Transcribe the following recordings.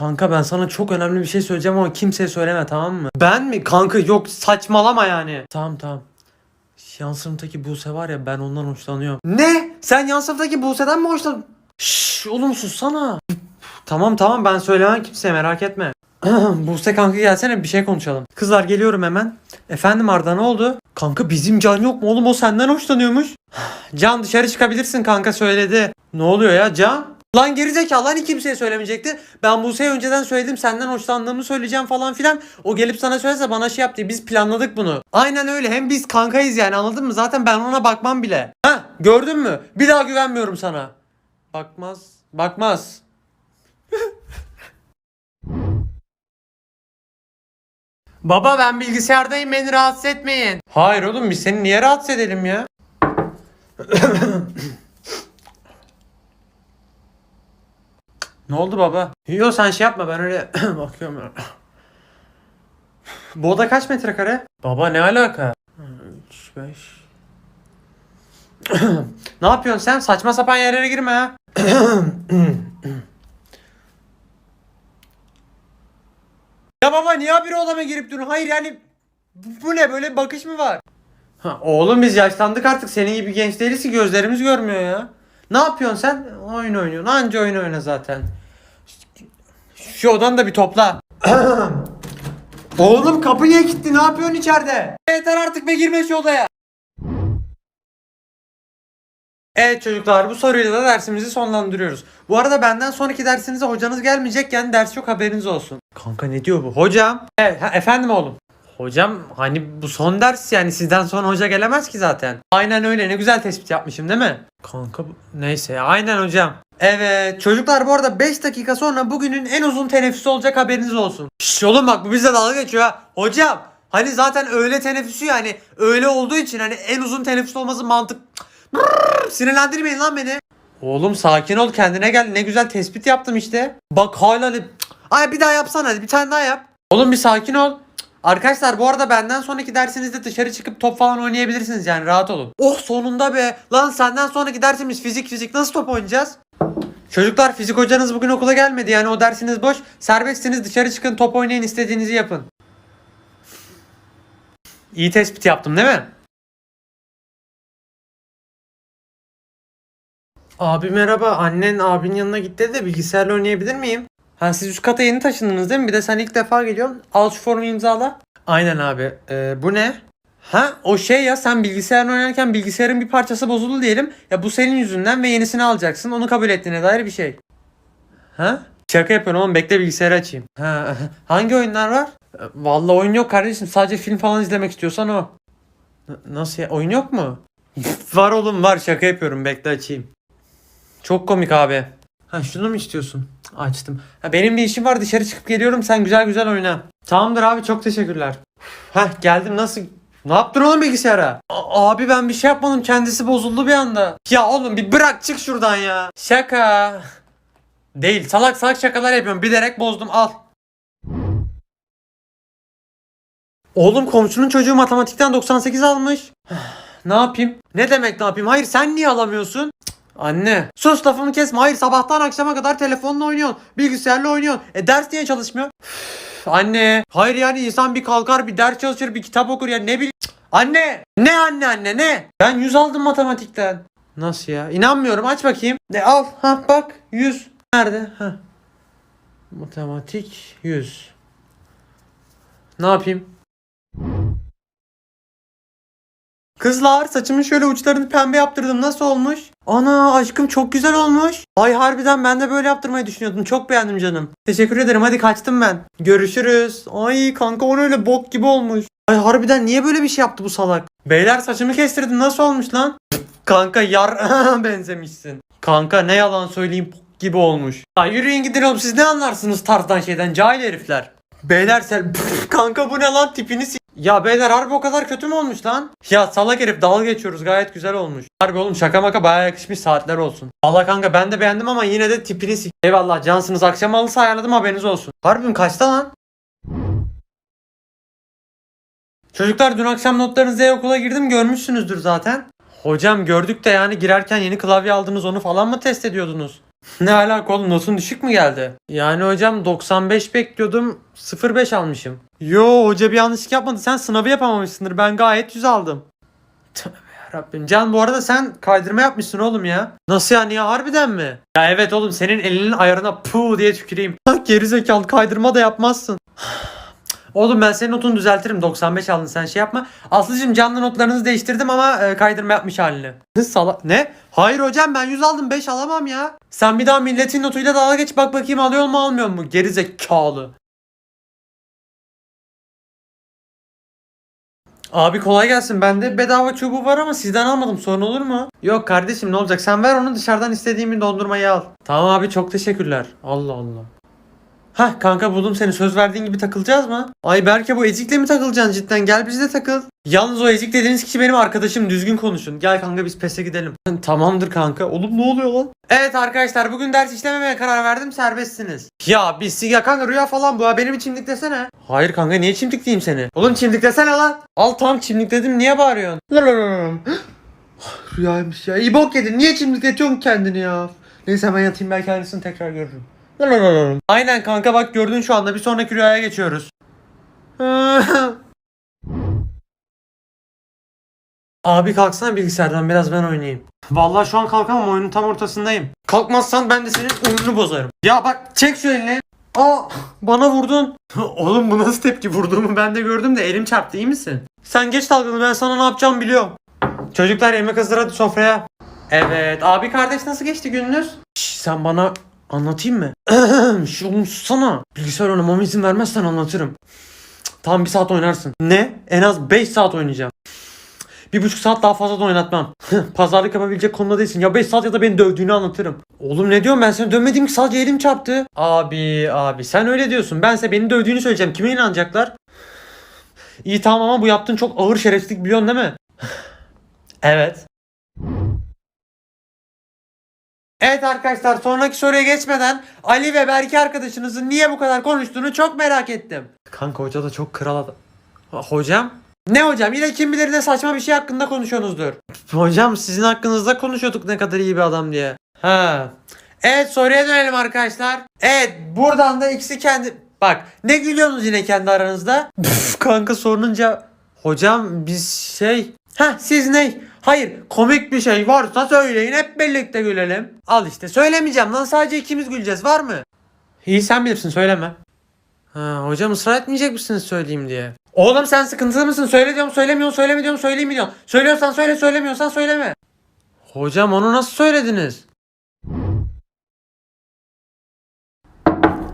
Kanka ben sana çok önemli bir şey söyleyeceğim ama kimseye söyleme tamam mı? Ben mi? Kanka yok saçmalama yani. Tamam tamam. Yan Buse var ya ben ondan hoşlanıyorum. Ne? Sen yan Buse'den mi hoşlan? Şşş oğlum sussana. Tamam tamam ben söylemem kimseye merak etme. Buse kanka gelsene bir şey konuşalım. Kızlar geliyorum hemen. Efendim Arda ne oldu? Kanka bizim Can yok mu oğlum o senden hoşlanıyormuş. Can dışarı çıkabilirsin kanka söyledi. Ne oluyor ya Can? Lan gerizekalı hani kimseye söylemeyecekti. Ben Buse'ye önceden söyledim senden hoşlandığımı söyleyeceğim falan filan. O gelip sana söylese bana şey yaptı. Biz planladık bunu. Aynen öyle hem biz kankayız yani anladın mı? Zaten ben ona bakmam bile. Ha gördün mü? Bir daha güvenmiyorum sana. Bakmaz. Bakmaz. Baba ben bilgisayardayım beni rahatsız etmeyin. Hayır oğlum biz seni niye rahatsız edelim ya? ne oldu baba? Yok sen şey yapma ben öyle bakıyorum. ya. Bu oda kaç metrekare? Baba ne alaka? 3, 5. ne yapıyorsun sen? Saçma sapan yerlere girme ha. Ya baba niye bir odama girip duruyorsun? Hayır yani bu bu ne böyle bakış mı var? Ha, oğlum biz yaşlandık artık senin gibi genç değiliz ki gözlerimiz görmüyor ya. Ne yapıyorsun sen? Oyun oynuyorsun. Anca oyun oyna zaten. Şu odanı da bir topla. oğlum kapı niye kilitli? Ne yapıyorsun içeride? Yeter artık be girme şu odaya. Evet çocuklar bu soruyla da dersimizi sonlandırıyoruz. Bu arada benden sonraki dersinize hocanız gelmeyecek yani ders yok haberiniz olsun. Kanka ne diyor bu? Hocam. Evet, ha, efendim oğlum. Hocam hani bu son ders yani sizden sonra hoca gelemez ki zaten. Aynen öyle ne güzel tespit yapmışım değil mi? Kanka neyse aynen hocam. Evet çocuklar bu arada 5 dakika sonra bugünün en uzun teneffüsü olacak haberiniz olsun. Şş oğlum bak bu bize dalga geçiyor ha. Hocam hani zaten öğle teneffüsü yani öğle olduğu için hani en uzun teneffüs olması mantık. Brrr, sinirlendirmeyin lan beni. Oğlum sakin ol kendine gel ne güzel tespit yaptım işte. Bak hala ne... Ay bir daha yapsana hadi bir tane daha yap. Oğlum bir sakin ol. Arkadaşlar bu arada benden sonraki dersinizde dışarı çıkıp top falan oynayabilirsiniz yani rahat olun. Oh sonunda be. Lan senden sonraki dersimiz fizik fizik nasıl top oynayacağız? Çocuklar fizik hocanız bugün okula gelmedi yani o dersiniz boş. Serbestsiniz dışarı çıkın top oynayın istediğinizi yapın. İyi tespit yaptım değil mi? Abi merhaba. Annen abinin yanına gitti de bilgisayarla oynayabilir miyim? Ha siz üst kata yeni taşındınız değil mi? Bir de sen ilk defa geliyorsun. Al şu formu imzala. Aynen abi. Ee, bu ne? Ha o şey ya sen bilgisayarla oynarken bilgisayarın bir parçası bozuldu diyelim. Ya bu senin yüzünden ve yenisini alacaksın. Onu kabul ettiğine dair bir şey. Ha? Şaka yapıyorum oğlum bekle bilgisayarı açayım. Ha, hangi oyunlar var? Ee, Vallahi oyun yok kardeşim. Sadece film falan izlemek istiyorsan o. N- nasıl ya? Oyun yok mu? var oğlum var şaka yapıyorum bekle açayım. Çok komik abi. Ha şunu mu istiyorsun? Açtım. Ha, benim bir işim var dışarı çıkıp geliyorum sen güzel güzel oyna. Tamamdır abi çok teşekkürler. Ha geldim nasıl? Ne yaptın oğlum bilgisayara? A- abi ben bir şey yapmadım kendisi bozuldu bir anda. Ya oğlum bir bırak çık şuradan ya. Şaka. Değil salak salak şakalar yapıyorum bilerek bozdum al. Oğlum komşunun çocuğu matematikten 98 almış. ne yapayım? Ne demek ne yapayım? Hayır sen niye alamıyorsun? Anne. Sus lafımı kesme. Hayır sabahtan akşama kadar telefonla oynuyorsun. Bilgisayarla oynuyorsun. E ders niye çalışmıyor? Anne. Hayır yani insan bir kalkar bir ders çalışır bir kitap okur ya ne bileyim. Anne. Ne anne anne ne? Ben 100 aldım matematikten. Nasıl ya? İnanmıyorum aç bakayım. Ne al. Ha bak 100. Nerede? Ha. Matematik 100. Ne yapayım? Kızlar saçımın şöyle uçlarını pembe yaptırdım. Nasıl olmuş? Ana aşkım çok güzel olmuş. Ay harbiden ben de böyle yaptırmayı düşünüyordum. Çok beğendim canım. Teşekkür ederim. Hadi kaçtım ben. Görüşürüz. Ay kanka o öyle bok gibi olmuş. Ay harbiden niye böyle bir şey yaptı bu salak? Beyler saçımı kestirdim. Nasıl olmuş lan? Kanka yar benzemişsin. Kanka ne yalan söyleyeyim gibi olmuş. Ya yürüyün gidin oğlum siz ne anlarsınız tarzdan şeyden cahil herifler. Beyler sen kanka bu ne lan tipini Ya beyler harbi o kadar kötü mü olmuş lan? Ya salak herif dalga geçiyoruz gayet güzel olmuş. Harbi oğlum şaka maka baya yakışmış saatler olsun. Allah kanka ben de beğendim ama yine de tipini si- Eyvallah cansınız akşam halısı ayarladım haberiniz olsun. Harbim kaçta lan? Çocuklar dün akşam notlarınızla okula girdim görmüşsünüzdür zaten. Hocam gördük de yani girerken yeni klavye aldınız onu falan mı test ediyordunuz? Ne alaka oğlum notun düşük mü geldi? Yani hocam 95 bekliyordum 05 almışım. Yo hoca bir yanlışlık yapmadı sen sınavı yapamamışsındır ben gayet 100 aldım. Tövbe yarabbim. Can bu arada sen kaydırma yapmışsın oğlum ya. Nasıl yani ya harbiden mi? Ya evet oğlum senin elinin ayarına pu diye tüküreyim. Gerizekalı kaydırma da yapmazsın. Oğlum ben senin notunu düzeltirim. 95 aldın sen şey yapma. Aslıcığım canlı notlarınızı değiştirdim ama e, kaydırma yapmış halini. Sala ne? Hayır hocam ben 100 aldım 5 alamam ya. Sen bir daha milletin notuyla dalga geç bak bakayım alıyor mu almıyor mu? Gerizekalı. Abi kolay gelsin. Bende bedava çubuğu var ama sizden almadım. Sorun olur mu? Yok kardeşim ne olacak? Sen ver onu dışarıdan istediğimi dondurmayı al. Tamam abi çok teşekkürler. Allah Allah. Hah kanka buldum seni. Söz verdiğin gibi takılacağız mı? Ay Berke bu ezikle mi takılacaksın cidden? Gel biz de takıl. Yalnız o ezik dediğiniz kişi benim arkadaşım. Düzgün konuşun. Gel kanka biz PES'e gidelim. Tamamdır kanka. Oğlum ne oluyor lan? Evet arkadaşlar bugün ders işlememeye karar verdim. Serbestsiniz. Ya biz ya kanka rüya falan bu ya. Benim çimdik desene. Hayır kanka niye çimdik diyeyim seni? Oğlum çimdik desene lan. Al tam çimdik dedim niye bağırıyorsun? Rüyaymış ya. İyi bok yedin. Niye çimdikletiyorsun kendini ya? Neyse ben yatayım belki aynısını tekrar görürüm. Aynen kanka bak gördün şu anda bir sonraki rüyaya geçiyoruz. Abi kalksana bilgisayardan biraz ben oynayayım. Vallahi şu an kalkamam oyunun tam ortasındayım. Kalkmazsan ben de senin oyununu bozarım. Ya bak çek şu elini. Aa bana vurdun. Oğlum bu nasıl tepki vurduğumu ben de gördüm de elim çarptı iyi misin? Sen geç dalganı ben sana ne yapacağımı biliyorum. Çocuklar yemek hazır hadi sofraya. Evet abi kardeş nasıl geçti gününüz? Şş, sen bana anlatayım mı? Şu oğlum sana. Bilgisayar oynamama izin vermezsen anlatırım. Tam bir saat oynarsın. Ne? En az 5 saat oynayacağım. Bir buçuk saat daha fazla da oynatmam. Pazarlık yapabilecek konuda değilsin. Ya 5 saat ya da beni dövdüğünü anlatırım. Oğlum ne diyorum ben seni dövmedim ki sadece elim çarptı. Abi abi sen öyle diyorsun. Bense beni dövdüğünü söyleyeceğim. Kime inanacaklar? İyi tamam ama bu yaptığın çok ağır şerefsizlik biliyorsun değil mi? evet. Evet arkadaşlar sonraki soruya geçmeden Ali ve Berke arkadaşınızın niye bu kadar konuştuğunu çok merak ettim. Kanka hoca da çok kral adam. Hocam? Ne hocam? Yine kim bilir ne saçma bir şey hakkında konuşuyorsunuzdur. Hocam sizin hakkınızda konuşuyorduk ne kadar iyi bir adam diye. Ha. Evet soruya dönelim arkadaşlar. Evet buradan da ikisi kendi... Bak ne gülüyorsunuz yine kendi aranızda? Püf, kanka sorununca... Hocam biz şey... Ha siz ne? Hayır komik bir şey varsa söyleyin hep birlikte gülelim. Al işte söylemeyeceğim lan sadece ikimiz güleceğiz var mı? İyi sen bilirsin söyleme. Ha, hocam ısrar etmeyecek misiniz söyleyeyim diye. Oğlum sen sıkıntılı mısın? Söyle diyorum söylemiyorsun söyleme diyorum söyleyeyim diyorum. Söylüyorsan söyle söylemiyorsan söyleme. Hocam onu nasıl söylediniz?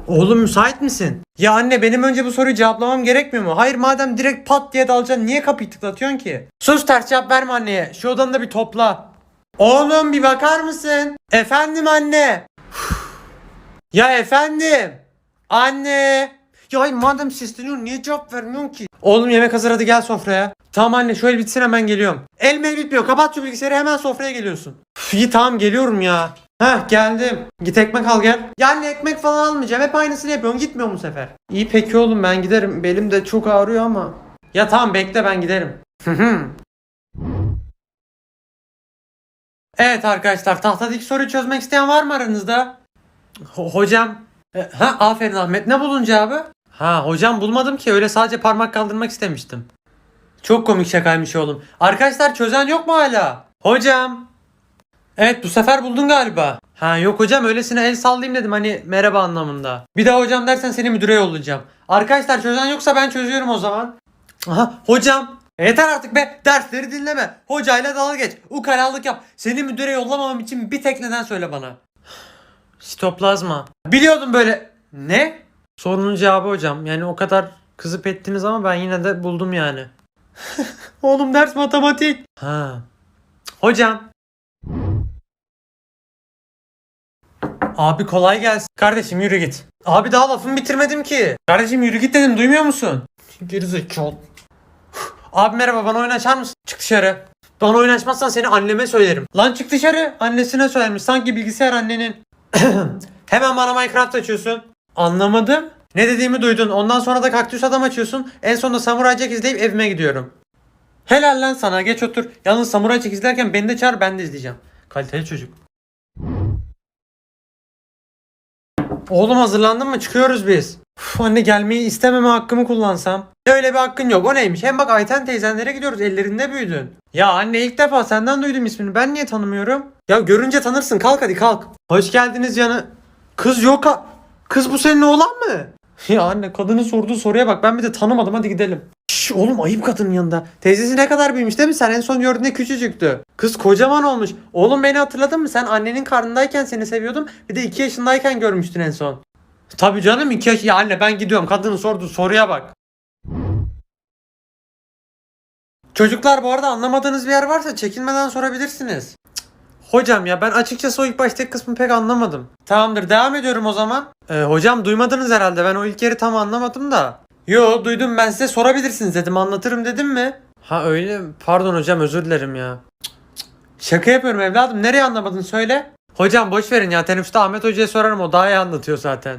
Oğlum müsait misin? Ya anne benim önce bu soruyu cevaplamam gerekmiyor mu? Hayır madem direkt pat diye dalacaksın niye kapıyı tıklatıyorsun ki? Sus ters cevap verme anneye. Şu odanı da bir topla. Oğlum bir bakar mısın? Efendim anne. ya efendim. Anne. Ya hayır madem sesleniyorsun niye cevap vermiyorsun ki? Oğlum yemek hazır hadi gel sofraya. Tamam anne şöyle bitsin hemen geliyorum. El mel bitmiyor kapat şu bilgisayarı hemen sofraya geliyorsun. Üf, iyi tamam geliyorum ya. Heh geldim. Git ekmek al gel. Ya anne ekmek falan almayacağım. Hep aynısını yapıyorsun. Gitmiyor mu sefer? İyi peki oğlum ben giderim. Belim de çok ağrıyor ama. Ya tamam bekle ben giderim. evet arkadaşlar tahtadaki soruyu çözmek isteyen var mı aranızda? Ho- hocam. E, ha aferin Ahmet. Ne bulun cevabı? Ha hocam bulmadım ki. Öyle sadece parmak kaldırmak istemiştim. Çok komik şakaymış oğlum. Arkadaşlar çözen yok mu hala? Hocam. Evet bu sefer buldun galiba. Ha yok hocam öylesine el sallayayım dedim hani merhaba anlamında. Bir daha hocam dersen seni müdüre yollayacağım. Arkadaşlar çözen yoksa ben çözüyorum o zaman. Aha hocam. Yeter artık be dersleri dinleme. Hocayla dalga geç. Ukalalık yap. Seni müdüre yollamamam için bir tek neden söyle bana. Sitoplazma. Biliyordum böyle. Ne? Sorunun cevabı hocam. Yani o kadar kızıp ettiniz ama ben yine de buldum yani. Oğlum ders matematik. Ha. Hocam. Abi kolay gelsin. Kardeşim yürü git. Abi daha lafımı bitirmedim ki. Kardeşim yürü git dedim duymuyor musun? Gerizekalı. Abi merhaba bana oyun açar mısın? Çık dışarı. Bana oyun açmazsan seni anneme söylerim. Lan çık dışarı. Annesine söylemiş. Sanki bilgisayar annenin. Hemen bana Minecraft açıyorsun. Anlamadım. Ne dediğimi duydun. Ondan sonra da kaktüs adam açıyorsun. En sonunda Samurai Jack izleyip evime gidiyorum. Helal lan sana geç otur. Yalnız Samurai Jack izlerken beni de çağır ben de izleyeceğim. Kaliteli çocuk. Oğlum hazırlandın mı? Çıkıyoruz biz. Uf, anne gelmeyi istememe hakkımı kullansam. Öyle bir hakkın yok. O neymiş? Hem bak Ayten teyzenlere gidiyoruz. Ellerinde büyüdün. Ya anne ilk defa senden duydum ismini. Ben niye tanımıyorum? Ya görünce tanırsın. Kalk hadi kalk. Hoş geldiniz canı. Kız yok. Kız bu senin oğlan mı? Ya anne kadının sorduğu soruya bak. Ben bir de tanımadım. Hadi gidelim. Şş, oğlum ayıp kadının yanında. Teyzesi ne kadar büyümüş değil mi? Sen en son gördüğünde küçücüktü. Kız kocaman olmuş. Oğlum beni hatırladın mı? Sen annenin karnındayken seni seviyordum. Bir de 2 yaşındayken görmüştün en son. Tabii canım 2 yaş. Ya anne ben gidiyorum. Kadının sorduğu soruya bak. Çocuklar bu arada anlamadığınız bir yer varsa çekinmeden sorabilirsiniz. Hocam ya ben açıkçası o ilk baştaki kısmı pek anlamadım. Tamamdır devam ediyorum o zaman. Ee, hocam duymadınız herhalde ben o ilk yeri tam anlamadım da. Yo duydum ben size sorabilirsiniz dedim anlatırım dedim mi? Ha öyle? Pardon hocam özür dilerim ya. Şaka yapıyorum evladım nereye anlamadın söyle. Hocam boş verin ya teneffüste Ahmet Hoca'ya sorarım o daha iyi anlatıyor zaten.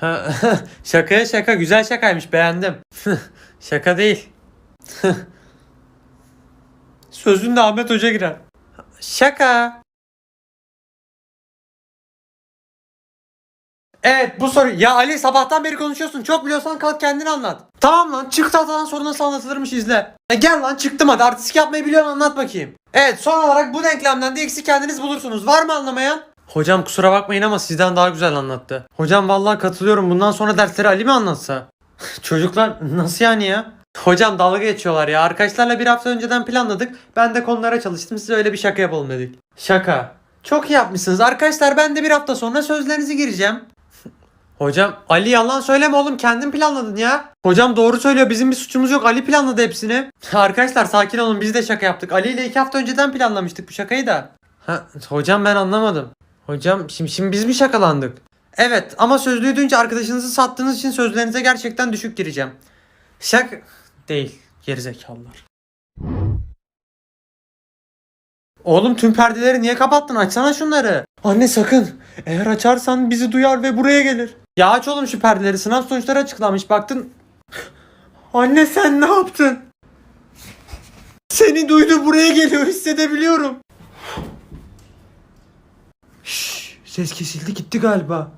Ha, Şakaya şaka güzel şakaymış beğendim. şaka değil. Sözünde Ahmet Hoca girer. Şaka. Evet bu soru. Ya Ali sabahtan beri konuşuyorsun. Çok biliyorsan kalk kendin anlat. Tamam lan çık tahtadan sonra nasıl anlatılırmış izle. E gel lan çıktım hadi artistik yapmayı biliyorsun anlat bakayım. Evet son olarak bu denklemden de eksi kendiniz bulursunuz. Var mı anlamayan? Hocam kusura bakmayın ama sizden daha güzel anlattı. Hocam vallahi katılıyorum. Bundan sonra dersleri Ali mi anlatsa? Çocuklar nasıl yani ya? Hocam dalga geçiyorlar ya. Arkadaşlarla bir hafta önceden planladık. Ben de konulara çalıştım. Size öyle bir şaka yapalım dedik. Şaka. Çok iyi yapmışsınız. Arkadaşlar ben de bir hafta sonra sözlerinizi gireceğim. Hocam Ali yalan söyleme oğlum kendin planladın ya. Hocam doğru söylüyor bizim bir suçumuz yok Ali planladı hepsini. Arkadaşlar sakin olun biz de şaka yaptık. Ali ile iki hafta önceden planlamıştık bu şakayı da. Ha, hocam ben anlamadım. Hocam şimdi, şimdi biz mi şakalandık? Evet ama sözlüğü duyunca arkadaşınızı sattığınız için sözlerinize gerçekten düşük gireceğim. Şak değil gerizekalılar. Oğlum tüm perdeleri niye kapattın? Açsana şunları. Anne sakın. Eğer açarsan bizi duyar ve buraya gelir. Ya aç oğlum şu perdeleri. Sınav sonuçları açıklanmış. Baktın. Anne sen ne yaptın? Seni duydu buraya geliyor hissedebiliyorum. Şşş, ses kesildi gitti galiba.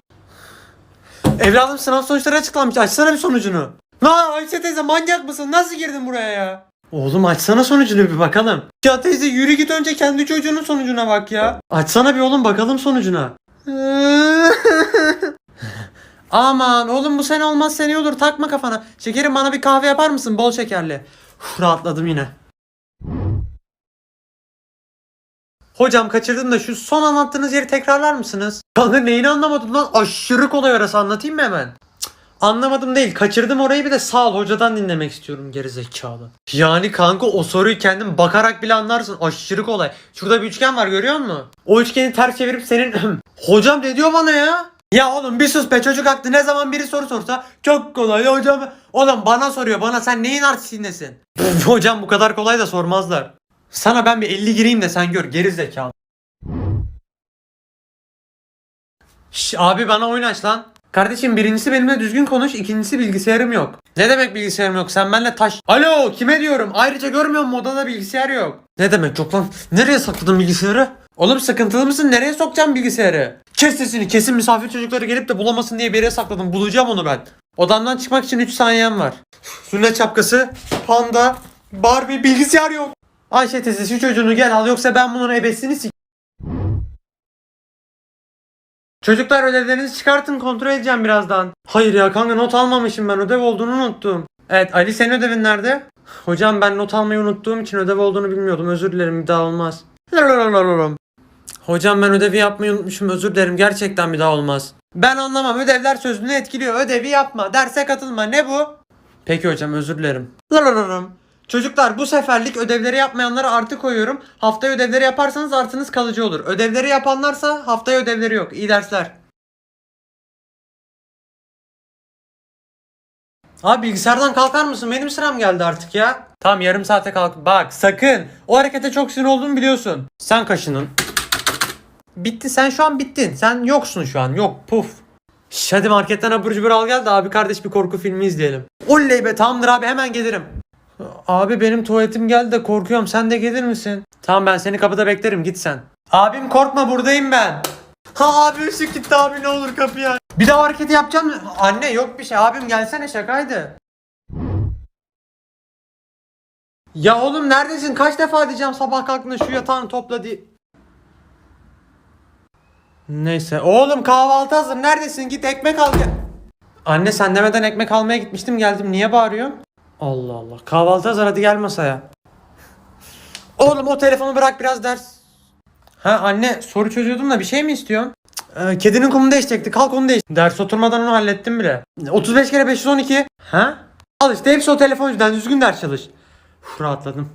Evladım sınav sonuçları açıklanmış. Açsana bir sonucunu. Na Ayşe teyze manyak mısın? Nasıl girdin buraya ya? Oğlum açsana sonucunu bir bakalım. Ya teyze yürü git önce kendi çocuğunun sonucuna bak ya. Açsana bir oğlum bakalım sonucuna. Aman oğlum bu sene olmaz sene olur takma kafana. Şekerim bana bir kahve yapar mısın bol şekerli. Uf, rahatladım yine. Hocam kaçırdım da şu son anlattığınız yeri tekrarlar mısınız? Kanka neyini anlamadın lan? Aşırı kolay orası anlatayım mı hemen? Cık, Anlamadım değil. Kaçırdım orayı bir de sağ ol hocadan dinlemek istiyorum gerizekalı. Yani kanka o soruyu kendin bakarak bile anlarsın. Aşırı kolay. Şurada bir üçgen var görüyor musun? O üçgeni ters çevirip senin... hocam ne diyor bana ya? Ya oğlum bir sus be çocuk haklı ne zaman biri soru sorsa çok kolay hocam. Oğlum bana soruyor bana sen neyin artistindesin? hocam bu kadar kolay da sormazlar. Sana ben bir 50 gireyim de sen gör geri zekalı. Şş, abi bana oyun aç lan. Kardeşim birincisi benimle düzgün konuş, ikincisi bilgisayarım yok. Ne demek bilgisayarım yok? Sen benimle taş... Alo kime diyorum? Ayrıca görmüyor musun odada bilgisayar yok. Ne demek yok lan? Nereye sakladın bilgisayarı? Oğlum sıkıntılı mısın? Nereye sokacağım bilgisayarı? Kes sesini kesin misafir çocukları gelip de bulamasın diye bir yere sakladım. Bulacağım onu ben. Odamdan çıkmak için 3 saniyem var. Sünnet şapkası, panda, Barbie, bilgisayar yok. Ayşe teyze şu çocuğunu gel al yoksa ben bunun ebesini sik... Çocuklar ödevlerinizi çıkartın kontrol edeceğim birazdan. Hayır ya kanka not almamışım ben ödev olduğunu unuttum. Evet Ali senin ödevin nerede? Hocam ben not almayı unuttuğum için ödev olduğunu bilmiyordum özür dilerim bir daha olmaz. Hocam ben ödevi yapmayı unutmuşum özür dilerim gerçekten bir daha olmaz. Ben anlamam ödevler sözünü etkiliyor ödevi yapma derse katılma ne bu? Peki hocam özür dilerim. Çocuklar bu seferlik ödevleri yapmayanlara artı koyuyorum. Haftaya ödevleri yaparsanız artınız kalıcı olur. Ödevleri yapanlarsa haftaya ödevleri yok. İyi dersler. Abi bilgisayardan kalkar mısın? Benim sıram geldi artık ya. Tamam yarım saate kalk. Bak sakın. O harekete çok sinir olduğumu biliyorsun. Sen kaşının. Bitti sen şu an bittin. Sen yoksun şu an. Yok puf. Şş, hadi marketten abur cubur al gel de abi kardeş bir korku filmi izleyelim. Oley be tamamdır abi hemen gelirim. Abi benim tuvaletim geldi de korkuyorum. Sen de gelir misin? Tamam ben seni kapıda beklerim. Git sen. Abim korkma buradayım ben. Ha abi ışık gitti abi ne olur kapıyı. Bir daha hareketi yapacağım? Anne yok bir şey. Abim gelsene şakaydı. Ya oğlum neredesin? Kaç defa diyeceğim sabah kalktığında şu yatağını topla diye. Neyse. Oğlum kahvaltı hazır. Neredesin? Git ekmek al gel. Anne sen demeden ekmek almaya gitmiştim geldim. Niye bağırıyorsun? Allah Allah. Kahvaltı hazır hadi gel masaya. Oğlum o telefonu bırak biraz ders. Ha anne soru çözüyordum da bir şey mi istiyorsun? Ee, kedinin kumunu değişecekti. Kalk onu değiş. Ders oturmadan onu hallettim bile. 35 kere 512. Ha? Al işte hepsi o telefon yüzünden. Düzgün ders çalış. Uf, rahatladım.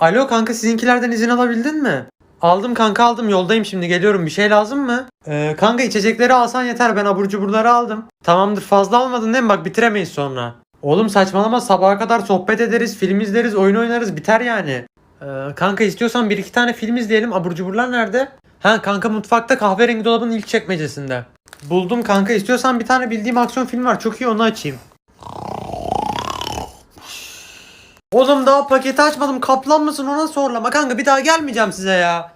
Alo kanka sizinkilerden izin alabildin mi? Aldım kanka aldım yoldayım şimdi geliyorum bir şey lazım mı? Ee, kanka içecekleri alsan yeter ben abur cuburları aldım. Tamamdır fazla almadın değil mi bak bitiremeyiz sonra. Oğlum saçmalama sabaha kadar sohbet ederiz film izleriz oyun oynarız biter yani. Ee, kanka istiyorsan bir iki tane film izleyelim abur cuburlar nerede? Ha kanka mutfakta kahverengi dolabın ilk çekmecesinde. Buldum kanka istiyorsan bir tane bildiğim aksiyon film var çok iyi onu açayım. Oğlum daha paketi açmadım. Kaplan mısın ona sorlama. Kanka bir daha gelmeyeceğim size ya.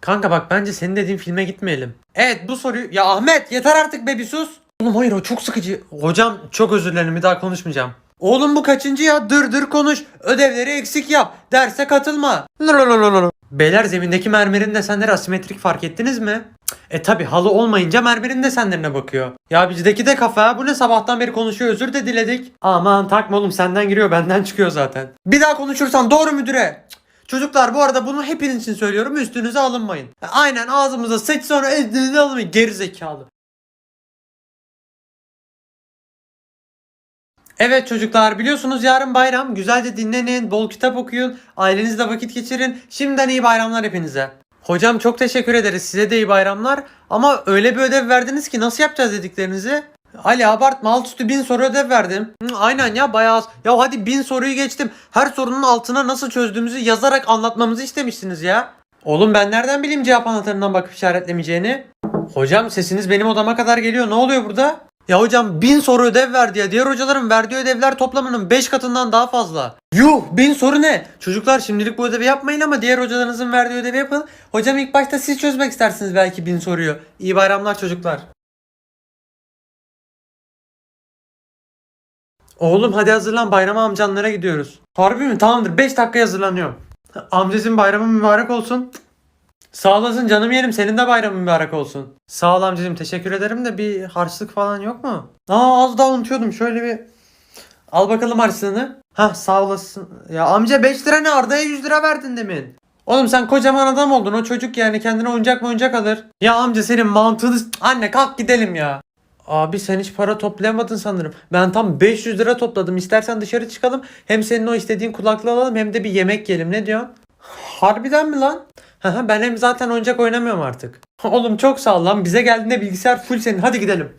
Kanka bak bence senin dediğin filme gitmeyelim. Evet bu soruyu... Ya Ahmet yeter artık be bir sus. Oğlum hayır o çok sıkıcı. Hocam çok özür dilerim bir daha konuşmayacağım. Oğlum bu kaçıncı ya? Dır dır konuş. Ödevleri eksik yap. Derse katılma. Lololololo. Beyler zemindeki mermerin desenleri asimetrik fark ettiniz mi? E tabi halı olmayınca mermerin desenlerine bakıyor. Ya bizdeki de kafa bu ne sabahtan beri konuşuyor özür de diledik. Aman takma oğlum senden giriyor benden çıkıyor zaten. Bir daha konuşursan doğru müdüre. Çocuklar bu arada bunu hepiniz için söylüyorum üstünüze alınmayın. Aynen ağzımıza sıç sonra üstünüze alınmayın geri zekalı. Evet çocuklar biliyorsunuz yarın bayram. Güzelce dinlenin, bol kitap okuyun, ailenizle vakit geçirin. Şimdiden iyi bayramlar hepinize. Hocam çok teşekkür ederiz. Size de iyi bayramlar. Ama öyle bir ödev verdiniz ki nasıl yapacağız dediklerinizi? Ali abartma alt üstü bin soru ödev verdim. Hı, aynen ya bayağı az. Ya hadi bin soruyu geçtim. Her sorunun altına nasıl çözdüğümüzü yazarak anlatmamızı istemişsiniz ya. Oğlum ben nereden bileyim cevap anahtarından bakıp işaretlemeyeceğini? Hocam sesiniz benim odama kadar geliyor. Ne oluyor burada? Ya hocam bin soru ödev verdi ya. Diğer hocaların verdiği ödevler toplamının 5 katından daha fazla. Yuh bin soru ne? Çocuklar şimdilik bu ödevi yapmayın ama diğer hocalarınızın verdiği ödevi yapın. Hocam ilk başta siz çözmek istersiniz belki bin soruyu. İyi bayramlar çocuklar. Oğlum hadi hazırlan bayrama amcanlara gidiyoruz. Harbi mi? Tamamdır 5 dakika hazırlanıyorum. Amcacım bayramın mübarek olsun. Sağ olasın canım yerim senin de bayramın mübarek olsun. Sağ ol amcacım teşekkür ederim de bir harçlık falan yok mu? Aa az daha unutuyordum şöyle bir. Al bakalım harçlığını. Hah sağ olasın. Ya amca 5 lira ne Arda'ya 100 lira verdin demin. Oğlum sen kocaman adam oldun o çocuk yani kendine oyuncak mı oyuncak alır. Ya amca senin mantığını... Anne kalk gidelim ya. Abi sen hiç para toplayamadın sanırım. Ben tam 500 lira topladım. İstersen dışarı çıkalım. Hem senin o istediğin kulaklığı alalım hem de bir yemek yiyelim. Ne diyorsun? Harbiden mi lan? Ben hem zaten oyuncak oynamıyorum artık. Oğlum çok sağ ol lan. Bize geldiğinde bilgisayar full senin. Hadi gidelim.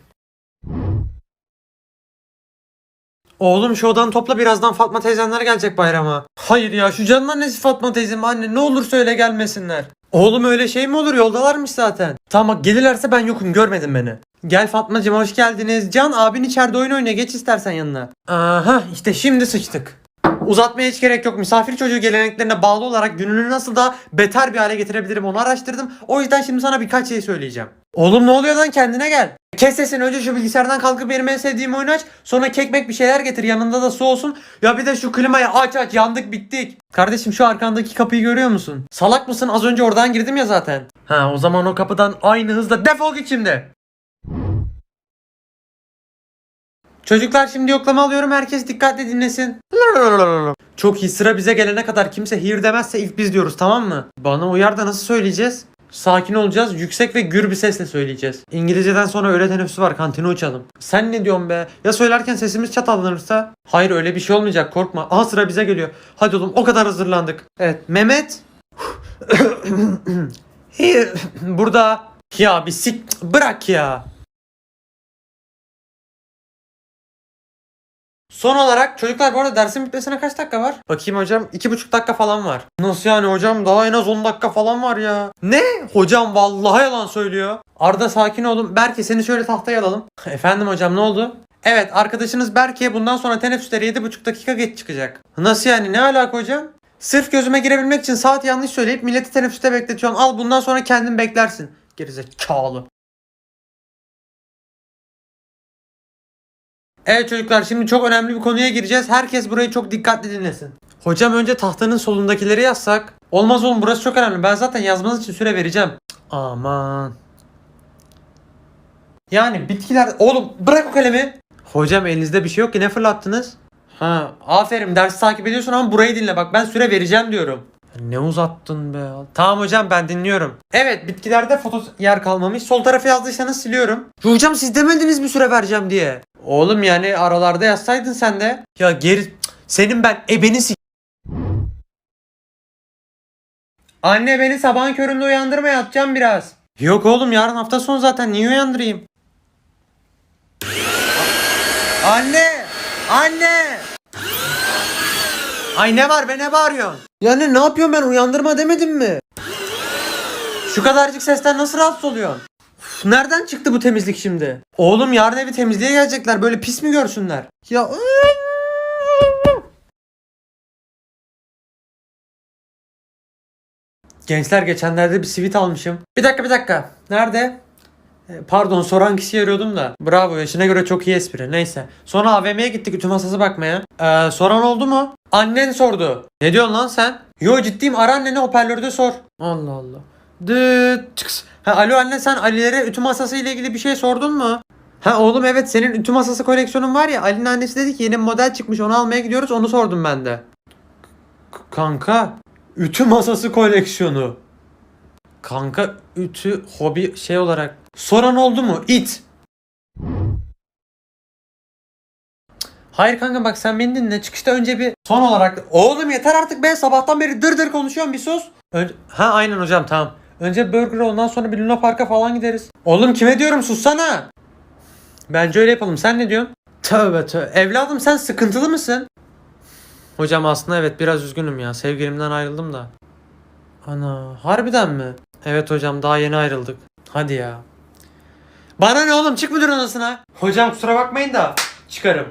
Oğlum şu odanı topla birazdan Fatma teyzenler gelecek bayrama. Hayır ya şu canın annesi Fatma teyzem anne ne olur söyle gelmesinler. Oğlum öyle şey mi olur yoldalarmış zaten. Tamam gelirlerse ben yokum görmedin beni. Gel Fatmacığım hoş geldiniz. Can abin içeride oyun oynuyor geç istersen yanına. Aha işte şimdi sıçtık. Uzatmaya hiç gerek yok. Misafir çocuğu geleneklerine bağlı olarak gününü nasıl da beter bir hale getirebilirim onu araştırdım. O yüzden şimdi sana birkaç şey söyleyeceğim. Oğlum ne oluyor lan kendine gel. Kes sesini önce şu bilgisayardan kalkıp benim en sevdiğim oyunu aç. Sonra kekmek bir şeyler getir yanında da su olsun. Ya bir de şu klimayı aç aç yandık bittik. Kardeşim şu arkandaki kapıyı görüyor musun? Salak mısın az önce oradan girdim ya zaten. Ha o zaman o kapıdan aynı hızla defol git şimdi. Çocuklar şimdi yoklama alıyorum. Herkes dikkatli dinlesin. Çok iyi. Sıra bize gelene kadar kimse here demezse ilk biz diyoruz tamam mı? Bana uyar da nasıl söyleyeceğiz? Sakin olacağız. Yüksek ve gür bir sesle söyleyeceğiz. İngilizceden sonra öğle teneffüsü var. Kantine uçalım. Sen ne diyorsun be? Ya söylerken sesimiz çatallanırsa? Hayır öyle bir şey olmayacak. Korkma. Aha sıra bize geliyor. Hadi oğlum o kadar hazırlandık. Evet. Mehmet. Burada. Ya bir sik... Bırak ya. Son olarak çocuklar bu arada dersin bitmesine kaç dakika var? Bakayım hocam 2,5 dakika falan var. Nasıl yani hocam daha en az 10 dakika falan var ya. Ne? Hocam vallahi yalan söylüyor. Arda sakin olun. Berke seni şöyle tahtaya alalım. Efendim hocam ne oldu? Evet arkadaşınız Berke bundan sonra teneffüsleri 7,5 dakika geç çıkacak. Nasıl yani ne alaka hocam? Sırf gözüme girebilmek için saat yanlış söyleyip milleti teneffüste bekletiyorsun. Al bundan sonra kendin beklersin. Gerizekalı. Evet çocuklar şimdi çok önemli bir konuya gireceğiz. Herkes burayı çok dikkatli dinlesin. Hocam önce tahtanın solundakileri yazsak. Olmaz oğlum burası çok önemli. Ben zaten yazmanız için süre vereceğim. Aman. Yani bitkiler... Oğlum bırak o kalemi. Hocam elinizde bir şey yok ki ne fırlattınız? Ha aferin dersi takip ediyorsun ama burayı dinle bak ben süre vereceğim diyorum. Ne uzattın be. Tamam hocam ben dinliyorum. Evet bitkilerde foto yer kalmamış. Sol tarafa yazdıysanız siliyorum. Hocam siz demediniz mi süre vereceğim diye. Oğlum yani aralarda yazsaydın sen de. Ya geri... Senin ben ebeni s- Anne beni sabahın köründe uyandırma yatacağım biraz. Yok oğlum yarın hafta sonu zaten niye uyandırayım? Anne! Anne! Ay ne var be ne bağırıyorsun? Yani ne yapıyorum ben uyandırma demedim mi? Şu kadarcık sesten nasıl rahatsız oluyorsun? Üf, nereden çıktı bu temizlik şimdi? Oğlum yarın evi temizliğe gelecekler böyle pis mi görsünler? Ya Gençler geçenlerde bir sivit almışım. Bir dakika bir dakika. Nerede? E, Pardon soran kişiyi arıyordum da. Bravo yaşına göre çok iyi espri. Neyse. Sonra AVM'ye gittik ütü masası bakmaya. Ee, soran oldu mu? Annen sordu. Ne diyorsun lan sen? Yo ciddiyim ara anneni hoparlörde sor. Allah Allah. Dıt çıks. Ha, alo anne sen Ali'lere ütü masası ile ilgili bir şey sordun mu? Ha oğlum evet senin ütü masası koleksiyonun var ya Ali'nin annesi dedi ki yeni model çıkmış onu almaya gidiyoruz onu sordum ben de. K- kanka ütü masası koleksiyonu. Kanka ütü hobi şey olarak soran oldu mu? İt. Hayır kanka bak sen beni dinle. Çıkışta önce bir son olarak oğlum yeter artık be sabahtan beri dır dır konuşuyorum bir sus. Önce... Ha aynen hocam tamam. Önce burger ondan sonra bir Luna Park'a falan gideriz. Oğlum kime diyorum sussana. Bence öyle yapalım. Sen ne diyorsun? Tövbe tövbe. Evladım sen sıkıntılı mısın? Hocam aslında evet biraz üzgünüm ya. Sevgilimden ayrıldım da. Ana harbiden mi? Evet hocam daha yeni ayrıldık. Hadi ya. Bana ne oğlum çık müdür odasına. Hocam kusura bakmayın da çıkarım.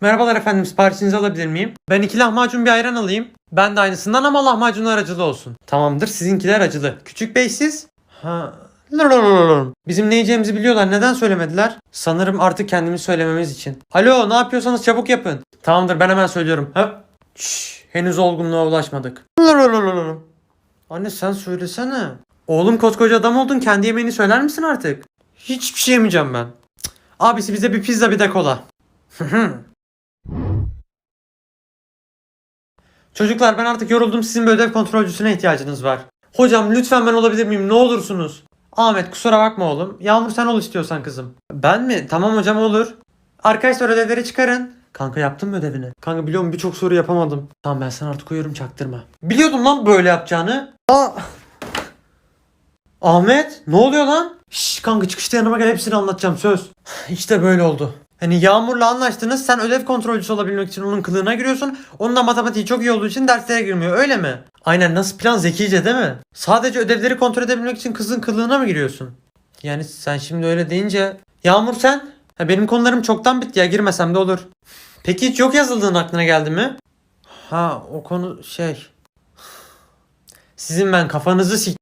Merhabalar efendim siparişinizi alabilir miyim? Ben iki lahmacun bir ayran alayım. Ben de aynısından ama lahmacunlar acılı olsun. Tamamdır sizinkiler acılı. Küçük bey siz? Ha. Bizim ne yiyeceğimizi biliyorlar. Neden söylemediler? Sanırım artık kendimiz söylememiz için. Alo ne yapıyorsanız çabuk yapın. Tamamdır ben hemen söylüyorum. Hop. Şşş, henüz olgunluğa ulaşmadık. Anne sen söylesene. Oğlum koskoca adam oldun kendi yemeğini söyler misin artık? Hiçbir şey yemeyeceğim ben. Abisi bize bir pizza bir de kola. Çocuklar ben artık yoruldum sizin bir ödev kontrolcüsüne ihtiyacınız var. Hocam lütfen ben olabilir miyim ne olursunuz. Ahmet kusura bakma oğlum. Yağmur sen ol istiyorsan kızım. Ben mi? Tamam hocam olur. Arkadaşlar ödevleri çıkarın. Kanka yaptın mı ödevini? Kanka biliyorum birçok soru yapamadım. Tamam ben sana artık uyuyorum çaktırma. Biliyordum lan böyle yapacağını. Aa. Ahmet ne oluyor lan? Şşş kanka çıkışta yanıma gel hepsini anlatacağım söz. İşte böyle oldu. Hani Yağmur'la anlaştınız sen ödev kontrolcüsü olabilmek için onun kılığına giriyorsun. Onun da matematiği çok iyi olduğu için derslere girmiyor öyle mi? Aynen nasıl plan zekice değil mi? Sadece ödevleri kontrol edebilmek için kızın kılığına mı giriyorsun? Yani sen şimdi öyle deyince... Yağmur sen? Ha, benim konularım çoktan bitti ya girmesem de olur. Peki hiç yok yazıldığın aklına geldi mi? Ha o konu şey... Sizin ben kafanızı sik...